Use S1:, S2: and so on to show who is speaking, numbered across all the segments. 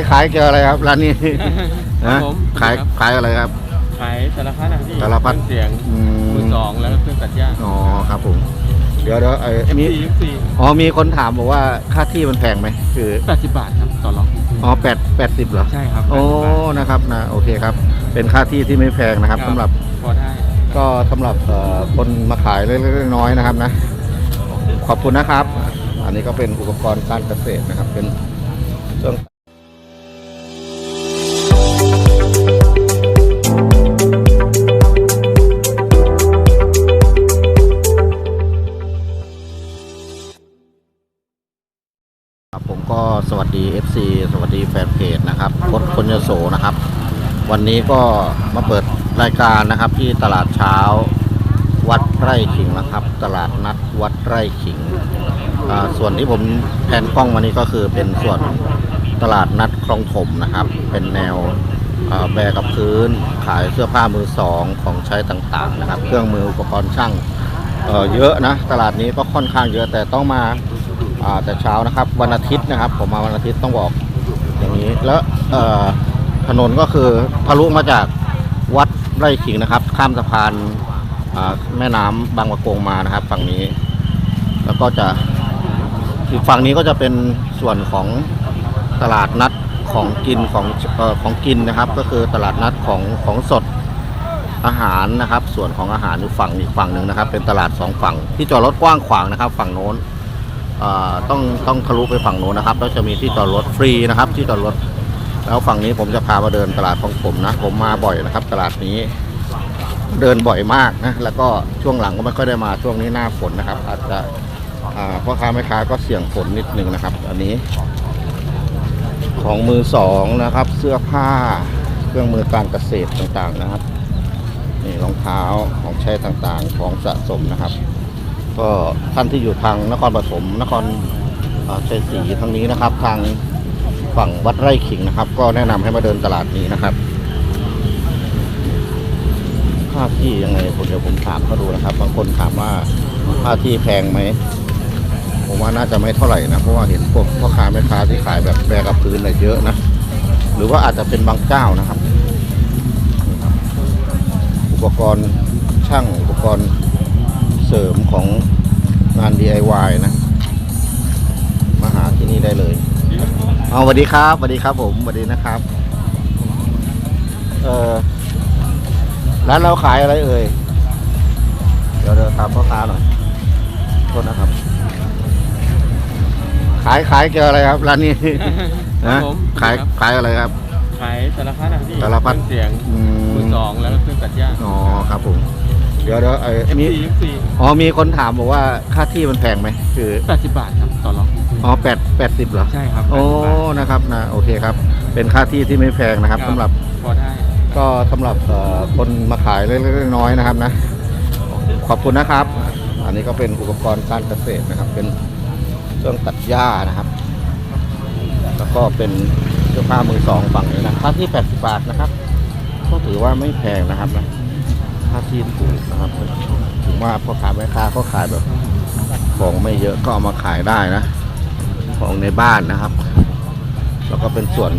S1: ายขายเกี่ยวอะไรครับร้านนี้
S2: ครับ
S1: นะ
S2: ผม
S1: ขายขายอะไรครับ
S2: ขายสารพัดนะพี่
S1: สารพัด
S2: เคองเสียง
S1: อื
S2: มือ
S1: ม
S2: สองแล้วก็เครื่องตัดหญ้า
S1: อ๋อครับผมเดี๋ยวเดี๋ยวไอ้
S2: เอ็ม
S1: มี
S2: ซีเอ็มซี
S1: อ๋อมีคนถามบอกว่าค่าที่มันแพงไหมคือ
S2: แปดสิบบาทครับต่อล็อก
S1: อ๋อแปดแปดสิบเหรอ
S2: ใช่ครับ
S1: โอ้
S2: 80
S1: นะครับนะโอเคครับ เป็นค่าที่ที่ไม่แพงนะครับสำหรับ
S2: พอได้
S1: ก็สำหรับเอ่อคนมาขายเล็กๆน้อยๆนะครับนะ ขอบคุณนะครับ อันนี้ก็เป็นอุปกรณ์การเกษตรนะครับ เป็นเครื่อง วันนี้ก็มาเปิดรายการนะครับที่ตลาดเช้าวัดไร่ขิงนะครับ ตลาดนัดวัดไร่ขิง ส่วนที่ผมแผนกล้องมานี้ก็คือเป็นส่วนตลาดนัดคลองถมนะครับ เป็นแนวแบกกับพื้น ขายเสื้อผ้ามือสองของใช้ต่างๆนะครับ เครื่องมืออุปกรณ์ช่างเเยอะนะ ตลาดนี้ก็ค่อนข้างเยอะแต่ต้องมาแต่เช้านะครับ วันอาทิตย์นะครับ ผมมาวันอาทิตย์ต้องบอกอย่างนี้แล้ว ถนนก็คือทะลุมาจากวัดไร่ขิงนะครับ ข้ามสะพานแม่น้ำบางประกงมานะครับ ฝั่งนี้ แล้วก็จะอีกฝั่งนี้ก็จะเป็นส่วนของตลาดนัดของกินของออของกินนะครับ ก็คือตลาดนัดของของสดอาหารนะครับ ส่วนของอาหารอยู่ฝั่งอีกฝั่งหนึ่งนะครับ เป็นตลาดสองฝั่งที่จอดรถกว้างขวางนะครับ ฝั่งโน้นต้องต้องทะลุไปฝั่งโน้นนะครับแล้วจะมีที่จอดรถฟรีนะครับ ที่จอดรถ แล้วฝั่งนี้ผมจะพามาเดินตลาดของผมนะ ผมมาบ่อยนะครับ ตลาดนี้ เดินบ่อยมากนะ แล้วก็ช่วงหลังก็ไม่ค่อยได้มาช่วงนี้หน้าฝนนะครับ อาจจะอ่าพ่อค้าแม่ค้าก็เสี่ยงฝนนิดนึงนะครับ อันนี้ ของมือสองนะครับ เสื้อผ้าเครื่องมือการเกษตรต่างๆนะครับนี่รองเท้าของใช้ต่างๆของสะสมนะครับ ก็ท่านที่อยู่ทางนครปฐมนครชัยศรีทางนี้นะครับ ทาง ฝั่งวัดไร่ขิงนะครับ ก็แนะนำให้มาเดินตลาดนี้นะครับค่าที่ยังไงผมเดี๋ยวผมถามเขาดูนะครับบางคนถามว่าค่าที่แพงไหมผมว่าน่าจะไม่เท่าไหร่นะเพราะว่าเห็นพวกพ่อค้าแม่ค้าที่ขายแบบแบกกับพื้นเนี่ยเยอะนะหรือว่าอาจจะเป็นบางเจ้านะครับนี่ครับอุปกรณ์ช่างอุปกรณ์เสริมของงาน DIY นะ มาหาที่นี่ได้เลย เอาสวัสดีครับสวัสดีครับ ผมสวัสดีนะครับ เออร้านเราขายอะไรเอ่ย เดี๋ยวเดี๋ยวถามพ่อค้าหน่อยโทษนะครับ ขายขายเกี่ยวอะไรครับร้านนี้
S2: ครับ
S1: นะ
S2: ผม
S1: ขายขายอะไรครับ
S2: ขายสารพัดนะพี่
S1: สารพัด
S2: เคองเสียง
S1: อื
S2: มือ
S1: ม
S2: สองแล้วก็เครื่องตัดหญ้า
S1: อ๋อครับผม เดี๋ยวเดี๋ยวไอ้
S2: เอ็ม
S1: มี
S2: ซีเอ็มซี
S1: อ๋อมีคนถามบอกว่าค่าที่มันแพงไหมคือ
S2: แปดสิบบาทครับต่อล็อก
S1: อ๋อแปดแปดสิบเหรอ
S2: ใช่ครับ
S1: โอ้
S2: 80บาท
S1: นะครับนะโอเคครับ เป็นค่าที่ที่ไม่แพงนะครับสำหรับ
S2: พอได้
S1: ก็สำหรับเอ่อคนมาขายเล็กๆน้อยๆนะครับนะ ขอบคุณนะครับ อันนี้ก็เป็นอุปกรณ์การเกษตรนะครับ เป็นเครื่องตัดหญ้านะครับ แล้วก็เป็นเสื้อผ้ามือสองฝั่งนี้นะค่าที่ 80 บาทนะครับ ก็ถือว่าไม่แพงนะครับนะค่าที่ถูกนะครับ ถึงว่าพ่อค้าแม่ค้าก็ขายแบบของไม่เยอะก็เอามาขายได้นะ ของในบ้านนะครับ แล้วก็เป็นส่วน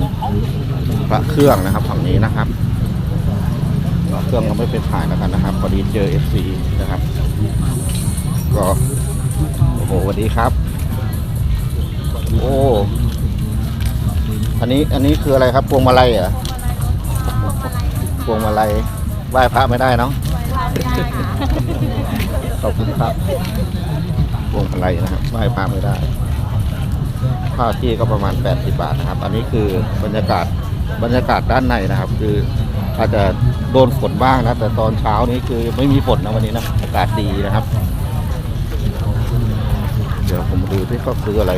S1: พระเครื่องนะครับฝั่งนี้นะครับเครื่องเราไม่เป็นถ่ายแล้วกันนะครับพอดีเจอ FC นะครับ ก็โอ้โหสวัสดีครับ โอ้อันนี้อันนี้คืออะไรครับพวงมาลัยเหรอพวงมาลัยไหว้พระไม่ได้เนาะขอบคุณครับพวงมาลัยนะครับไหว้พระไม่ได้ ค่าที่ก็ประมาณ 80 บาทนะครับ อันนี้คือบรรยากาศบรรยากาศด้านในนะครับ คืออาจจะโดนฝนบ้างนะ แต่ตอนเช้านี้คือไม่มีฝนนะวันนี้นะอากาศดีนะครับ เดี๋ยวผมดูที่เขาซื้ออะไร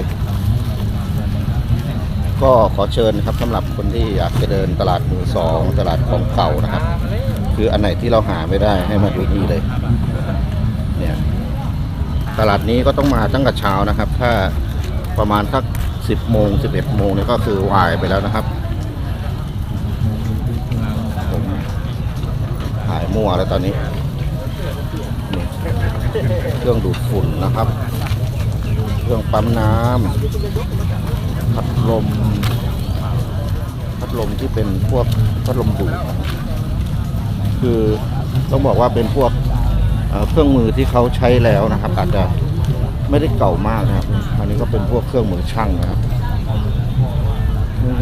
S1: ก็ขอเชิญครับสำหรับคนที่อยากจะเดินตลาดมือสองตลาดของเก่านะครับ คืออันไหนที่เราหาไม่ได้ให้มาดูนี่เลย เนี่ยตลาดนี้ก็ต้องมาตั้งแต่เช้านะครับ ถ้าประมาณสัก สิบโมงสิบเอ็ดโมงเนี่ยก็คือวายไปแล้วนะครับผมหายมั่วแล้วตอนนี้ เครื่องดูดฝุ่นนะครับ เครื่องปั๊มน้ำพัดลม พัดลมที่เป็นพวกพัดลมดูดคือต้องบอกว่าเป็นพวกเครื่องมือที่เขาใช้แล้วนะครับอาจจะ ไม่ได้เก่ามากนะครับ อันนี้ก็เป็นพวกเครื่องมือช่างนะครับ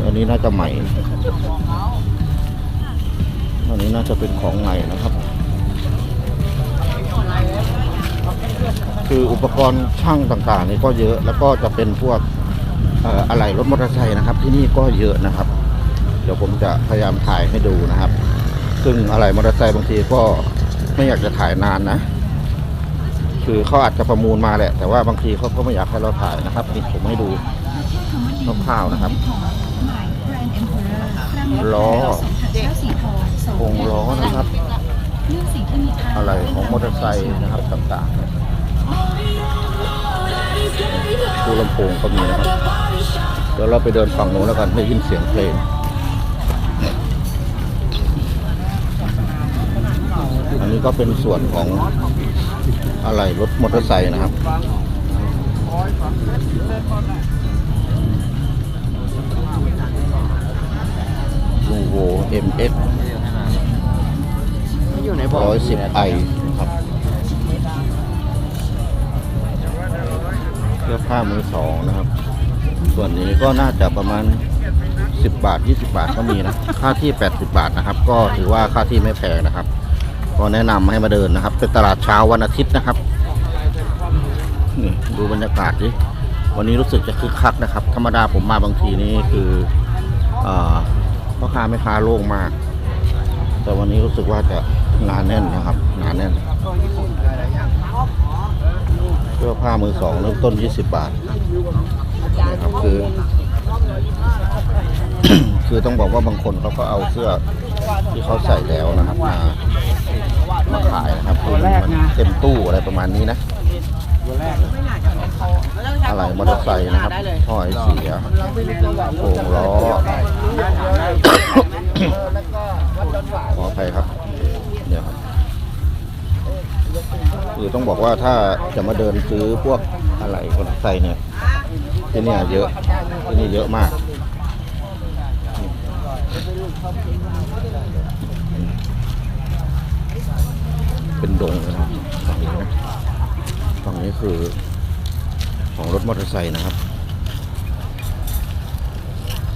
S1: อันนี้น่าจะใหม่ อันนี้น่าจะเป็นของใหม่นะครับ คืออุปกรณ์ช่างต่างๆ นี่ก็เยอะ แล้วก็จะเป็นพวกเอ่ออะไหล่รถมอเตอร์ไซค์นะครับ ที่นี่ก็เยอะนะครับ เดี๋ยวผมจะพยายามถ่ายให้ดูนะครับ ซึ่งอะไหล่มอเตอร์ไซค์บางทีก็ไม่อยากจะถ่ายนานนะ คือเขาอาจจะประมูลมาแหละ แต่ว่าบางทีเขาก็ไม่อยากให้เราถ่ายนะครับนี่ผมให้ดูคร่าวๆนะครับล้อวงล้อนะครับ อะไรของมอเตอร์ไซค์นะครับต่างๆดูลำโพงก็มีนะครับเดี๋ยวเราไปเดินฝั่งโน้นแล้วกันได้ยินเสียงเพลงอันนี้ก็เป็นส่วนของ อะไรรถมอเตอร์ไซค์นะครับลูโว MX
S2: อยู่ใน
S1: ร้อยสิบไอครับเสื้อผ้ามือสองนะครับ ส่วนนี้ก็น่าจะประมาณ 10 บาท 20 บาทก็มีนะ ค่าที่ 80 บาทนะครับ ก็ถือว่าค่าที่ไม่แพงนะครับ ก็แนะนำให้มาเดินนะครับ เป็นตลาดเช้าวันอาทิตย์นะครับนี่ดูบรรยากาศดิวันนี้รู้สึกจะคึกคักนะครับ ธรรมดาผมมาบางทีนี่คือเอ่อพ่อค้าแม่ค้าโล่งมาก แต่วันนี้รู้สึกว่าจะหนาแน่นนะครับหนาแน่นเสื้อผ้ามือสองเริ่มต้น 20 บาทนะครับคือ คือต้องบอกว่าบางคนเขาก็เอาเสื้อที่เขาใส่แล้วนะครับมา มาขายนะครับคือมันเต็มตู้อะไรประมาณนี้นะอะไรมอเตอร์ไซค์นะครับท่อไอเสียโค้งล้อขออภัยครับเนี่ยครับคือต้องบอกว่าถ้าจะมาเดินซื้อพวกอะไรมอเตอร์ไซค์เนี่ยที่เนี่ยเยอะที่นี่เยอะมาก เป็นดงเลยนะครับฝั่งนี้นะฝั่งนี้คือของรถมอเตอร์ไซค์นะครับ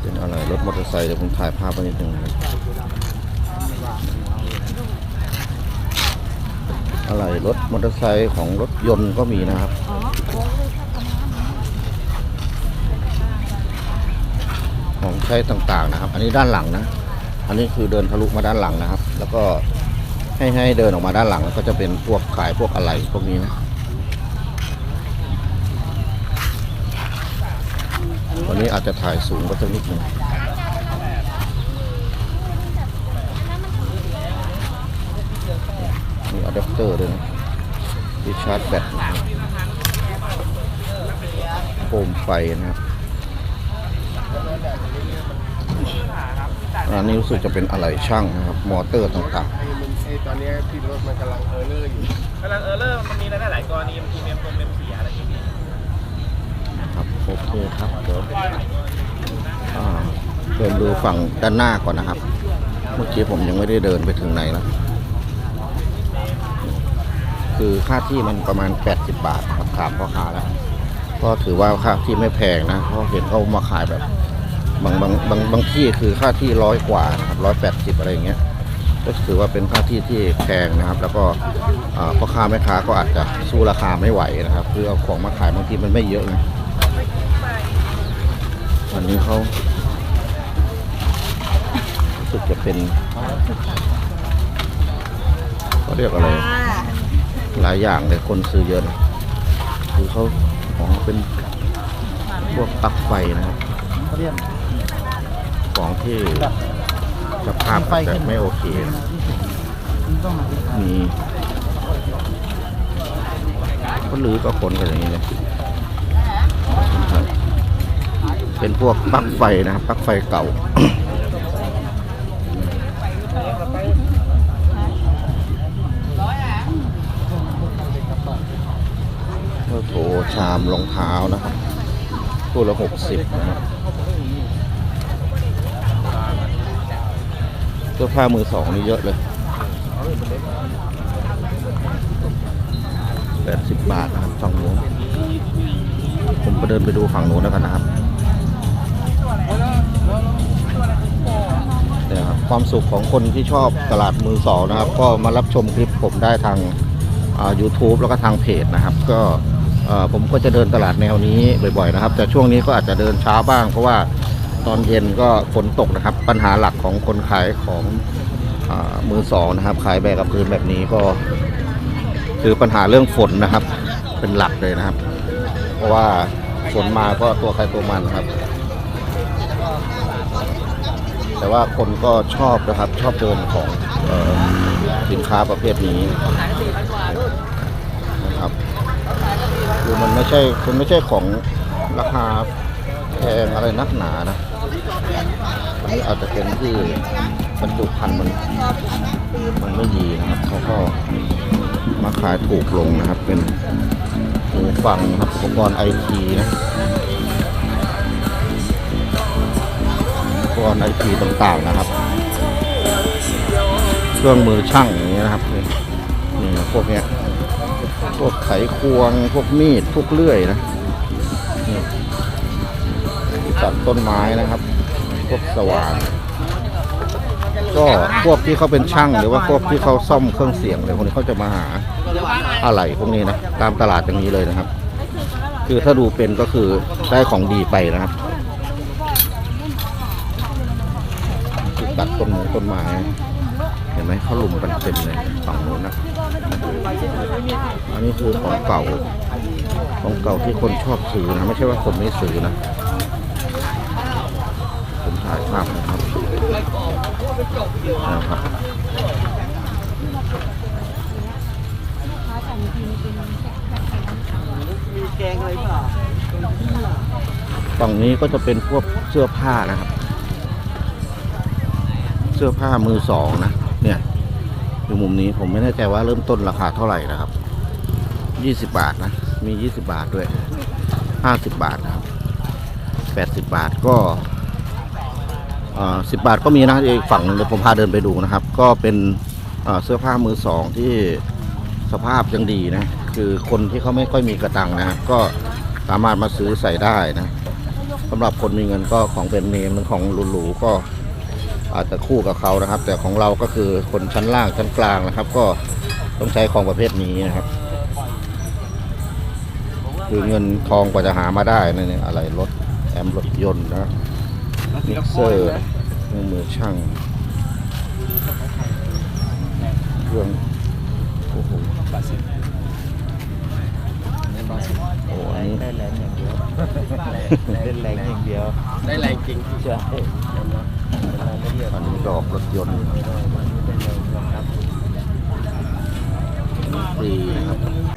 S1: เป็นอะไรรถมอเตอร์ไซค์เดี๋ยวผมถ่ายภาพไปนิดนึงนะอะไรรถมอเตอร์ไซค์ของรถยนต์ก็มีนะครับของใช้ต่างๆนะครับ อันนี้ด้านหลังนะ อันนี้คือเดินทะลุมาด้านหลังนะครับ แล้วก็ ให้ให้เดินออกมาด้านหลังก็จะเป็นพวกขายพวกอะไรพวกนี้นะวันนี้อาจจะถ่ายสูงก็จะนิดหนึงมีอะแดปเตอร์ด้วยนะที่ชาร์จแบตโคมไฟนะครับอันนี้รู้สึกจะเป็นอะไรช่างนะครับ มอเตอร์ต่าง
S3: ไอ้ ตอนเนี้ยที่รถมันกำลังเออร์เลอร์อยู่
S4: กำลังเออร์เลอร์มันมีหลายๆกรณีมันมีเมมตรงเมมเสียอะไรอย่างเงี้ย
S1: ๆนะครับโอเคครับเดี๋ยวอ่าเดินดูฝั่งด้านหน้าก่อนนะครับ เมื่อกี้ผมยังไม่ได้เดินไปถึงไหนแล้วคือค่าที่มันประมาณ 80 บาทครับถามพ่อค้าแล้วก็ถือว่าค่าที่ไม่แพงนะเพราะเห็นเขามาขายแบบบางบางบางบางที่คือค่าที่ร้อยกว่านะครับร้อยแปดสิบอะไรอย่างเงี้ย ก็ถือว่าเป็นค่าที่ที่แพงนะครับ แล้วก็อ่าพ่อค้าแม่ค้าก็อาจจะสู้ราคาไม่ไหวนะครับคือเอาของมาขายบางทีมันไม่เยอะไงวันนี้เขาสึกจะเป็นเขาเรียกอะไร หลายอย่างเลยคนซื้อเยอะนะคือเขาของเป็นพวกปลั๊กไฟนะครับของที่ สภาพอาจจะไม่โอเคนะมีก็ลือก็คนกันอย่างนี้เลยเป็นพวกปลั๊กไฟนะครับปลั๊กไฟเก่าเมื่อโถชามรองเท้านะครับตัวละหกสิบนะครับ เสื้อผ้ามือสองนี่เยอะเลยแปดสิบบาทนะครับฝั่งนู้นผมไปเดินไปดูฝั่งนู้นแล้วกันนะครับเนี่ยครับความสุขของคนที่ชอบตลาดมือสองนะครับ ก็มารับชมคลิปผมได้ทางอ่า YouTube แล้วก็ทางเพจนะครับ ก็ผมก็จะเดินตลาดแนวนี้บ่อยๆนะครับ แต่ช่วงนี้ก็อาจจะเดินช้าบ้างเพราะว่า ตอนเย็นก็ฝนตกนะครับ ปัญหาหลักของคนขายของอมือสองนะครับ ขายแบกกับพื้นแบบนี้ก็ คือปัญหาเรื่องฝนนะครับ เป็นหลักเลยนะครับ เพราะว่าฝนมาก็ตัวใครตัวมันครับ แต่ว่าคนก็ชอบนะครับ ชอบเดินของออสินค้าประเภทนี้นะครับคือมันไม่ใช่มันไม่ใช่ของราคาแพงอะไรนักหนานะ อันนี้อาจจะเป็นที่บรรจุภัณฑ์มันมันไม่ดีนะครับเขาก็มาขายถูกลงนะครับ เป็นหูฟังนะครับอุปกรณ์ไอทีนะอุปกรณ์ไอทีต่างๆนะครับ เครื่องมือช่างอย่างเงี้ยนะครับนี่พวกเนี้ยพวกไขควงพวกมีดพวกเลื่อยนะนี่ตัดต้นไม้นะครับ พวกสว่านก็พวกที่เขาเป็นช่างหรือว่าพวกที่เขาซ่อมเครื่องเสียงอะไรพวกนี้เขาจะมาหาอะไรพวกนี้นะตามตลาดอย่างนี้เลยนะครับ คือถ้าดูเป็นก็คือได้ของดีไปนะครับตัดต้นไม้ต้นไม้เห็นไหมเขาลุมกันเต็มเลยฝั่งนู้นนะอันนี้คือของเก่าของเก่าที่คนชอบซื้อนะไม่ใช่ว่าคนไม่ซื้อนะายภาพนะครับนะครับฝั่งนี้ก็จะเป็นพวกเสื้อผ้านะครับ เสื้อผ้ามือสองนะ เนี่ยอยู่มุมนี้ผมไม่แน่ใจว่าเริ่มต้นราคาเท่าไหร่นะครับยี่สิบบาทนะ มียี่สิบาทด้วยห้าสิบบาทนะครับแปดสิบบาทก็ สิบบาทก็มีนะอีกฝั่งหนึงเดี๋ยวผมพาเดินไปดูนะครับ ก็เป็นเสื้อผ้ามือสองที่สภาพยังดีนะ คือคนที่เขาไม่ค่อยมีกระตังนะก็สามารถมาซื้อใส่ได้นะสำหรับคนมีเงินก็ของเป็นเนมหรือของหรูๆก็อาจจะคู่กับเขานะครับ แต่ของเราก็คือคนชั้นล่างชั้นกลางนะครับ ก็ต้องใช้ของประเภทนี้นะครับ คือเงินทองกว่าจะหามาได้นะี่อะไรรถแอมรถยนต์นะ มิกเซอร์เครื่องมือช่างเครื่องโอ้โหโอ้อันนี้
S3: ได้แรงอย่างเดียว
S1: เล่นแรงอย่างเดียว
S3: ได้แรงจริง
S1: ใช่อันนี้ดอกรถยนต์ฟรีนะครับ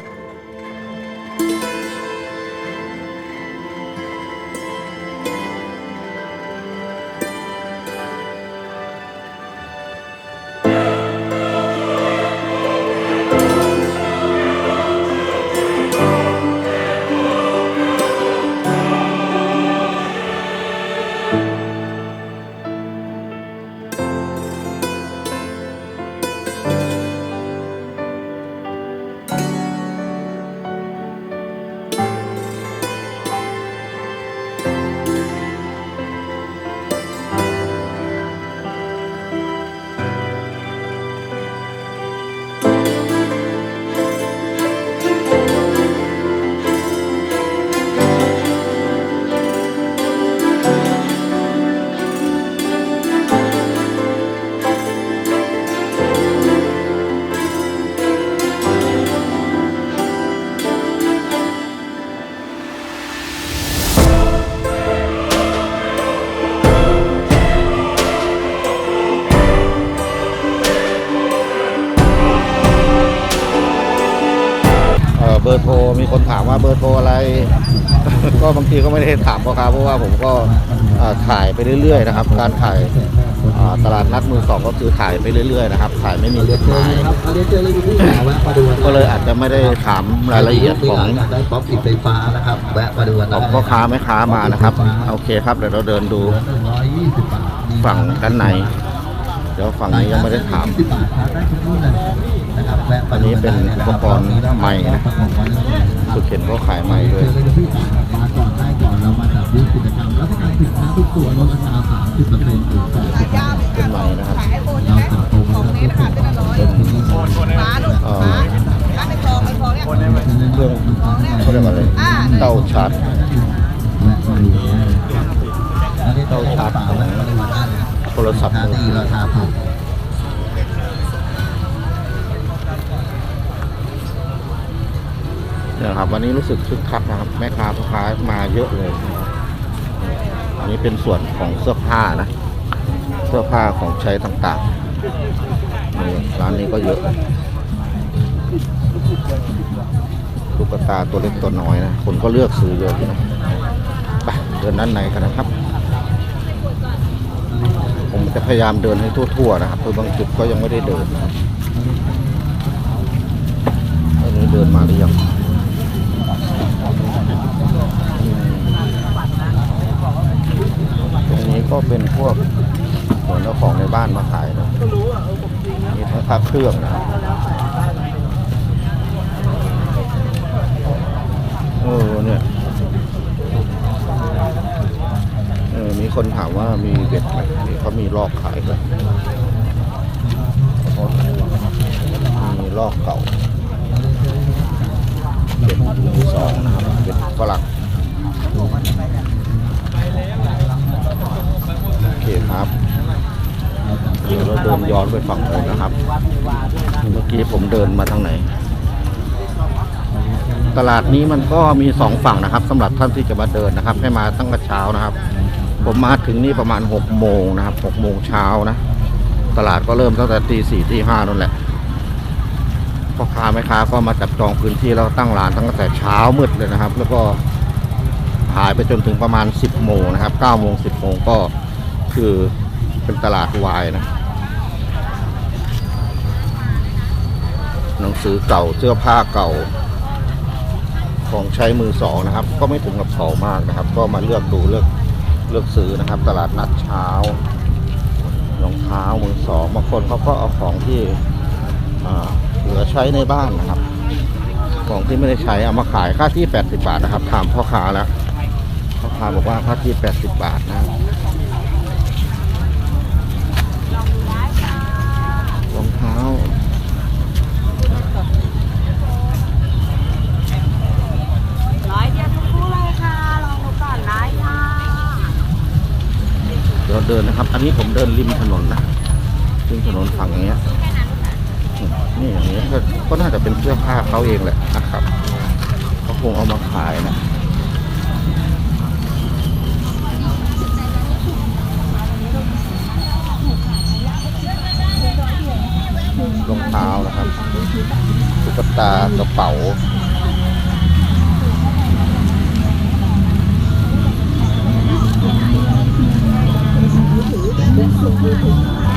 S1: เอ่อเบอร์โทรมีคนถามว่าเบอร์โทรอะไร ก็บางทีก็ไม่ได้ถามพ่อค้าเพราะว่าผมก็เอ่อถ่ายไปเรื่อยๆนะครับ การถ่ายอ่าตลาดนัดมือสองก็คือถ่ายไปเรื่อยๆนะครับถ่ายไม่มีเลือด
S5: เจอ
S1: ถ่าย
S5: เลยครับอันนี้เจอเลยที่แวะมาดูนะ
S1: ก็เลยอาจจะไม่ได้ถามรายละเอียดของ
S5: อยากได้ป๊อปอิดไฟฟ้านะครับแวะมาดู
S1: ข
S5: นะ
S1: องพ่อค้าแม่ค้ามานะครับ โอเคครับเดี๋ยวเราเดินดู
S5: หนึ่งร้อยยี่สิบบาท
S1: ฝั่งด้านในเดี๋ยวฝั่งนี้ยังไม่ได้ถาม
S5: สิบบาททานได้ทุกรุ่นเลยนะครับแวะ
S1: อันนี้เป็นอุปกรณ์ใหม่นะสุดเห็นก็ขายใหม่ด้วย
S5: เจอเลยนะพี่มาก่อนได้ก่อนเรามาจัดบูธกิจกรรมแล้วก็การสินค้าทุกตัวลดราคาสามสิบเปอร์เซ็นต์ถึงแปดสิบเปอร์เซ็นต์
S1: เป็นใหม่นะครับ
S6: ขายไอโฟน
S5: เรา
S6: ใช่ไหม
S5: จัดโปรโมชั่นทุกตัว
S1: เป็น
S4: โอนโอนได้ไหม
S6: ฟ้าลูก
S1: เอ่อ
S6: ฟ้าร้านไอทองไอทองเนี่ย
S4: โอนได้ไหม
S1: เครื่องเขาเรียกว่าอะไรเต้าชาร์จ
S5: แวะมาดูได้เลยครับอันนี้
S1: เต้าชาร์จ
S5: ฝาแวะมาดูได้เลย
S1: โทรศัพท์
S5: ราคา
S1: มือ
S5: ดี
S1: ถือ
S5: ราคาถูก
S1: วันนี้รู้สึกคึกคักนะครับแม่ค้าพ่อค้ามาเยอะเลยนะครับอันนี้เป็นส่วนของเสื้อผ้านะ เสื้อผ้าของใช้ต่างๆนี่ร้านนี้ก็เยอะตุ๊กตาตัวเล็กตัวน้อยนะคนก็เลือกซื้อเยอะนะไปเดินด้านในกันนะครับ ผมจะพยายามเดินให้ทั่วๆนะครับเพราะบางจุดก็ยังไม่ได้เดินนะครับอันนี้เดินมาหรือยังอืมตรงนี้ ก็เป็นพวกเหมือนเอาของในบ้านมาขายนะมีทั้งพระเครื่องนะครับเออเนี่ยเออมีคนถามว่ามีเบ็ดไหมเขามีลอกขายกันมีลอกเก่าเบ็ดมือสองนะครับเบ็ดฝรั่ง คครับเดี๋ยวเราเดินย้อนไปฝั่งเลยนนะครับ เมื่อกี้ผมเดินมาทางไหน ตลาดนี้มันก็มีสองฝั่งนะครับสำหรับท่านที่จะมาเดินนะครับ ให้มาตั้งแต่เช้านะครับ ผมมาถึงนี่ประมาณหกโมงนะครับหกโมงเช้านะ ตลาดก็เริ่มตั้งแต่ตีสี่ตีห้านั่นแหละพ่อค้าแม่ค้าก็มาจับจองพื้นที่แล้วตั้งร้านตั้งแต่เช้ามืดเลยนะครับ แล้วก็ขายไปจนถึงประมาณสิบโมงนะครับเก้าโมงสิบโมงก็ คือเป็นตลาดวายนะหนังสือเก่าเสื้อผ้าเก่า ของใช้มือสองนะครับ ก็ไม่ถึงกับเก่ามากนะครับ ก็มาเลือกดูเลือกเลือกซื้อนะครับ ตลาดนัดเช้ารองเท้ามือสองบางคนเขาก็เอาของที่เหลือใช้ในบ้านนะครับ ของที่ไม่ได้ใช้เอามาขายค่าที่ 80 บาทนะครับถามพ่อค้าแล้วพ่อค้าบอกว่าค่าที่ 80 บาทนะครับรองเท้า
S6: ร้อยเดียวทุกคู่เลยค่ะ ลองดูก่อนได้ค่ะ
S1: เดี๋ยวเดินนะครับ อันนี้ผมเดินริมถนนนะริมถนนฝั่งอย่างเงี้ยนี่อย่างเงี้ยก็ก็น่าจะเป็นเสื้อผ้าเขาเองแหละนะครับเขาคงเอามาขายนะรองเท้านะครับตุ๊กตากระเป๋า
S6: Thank you.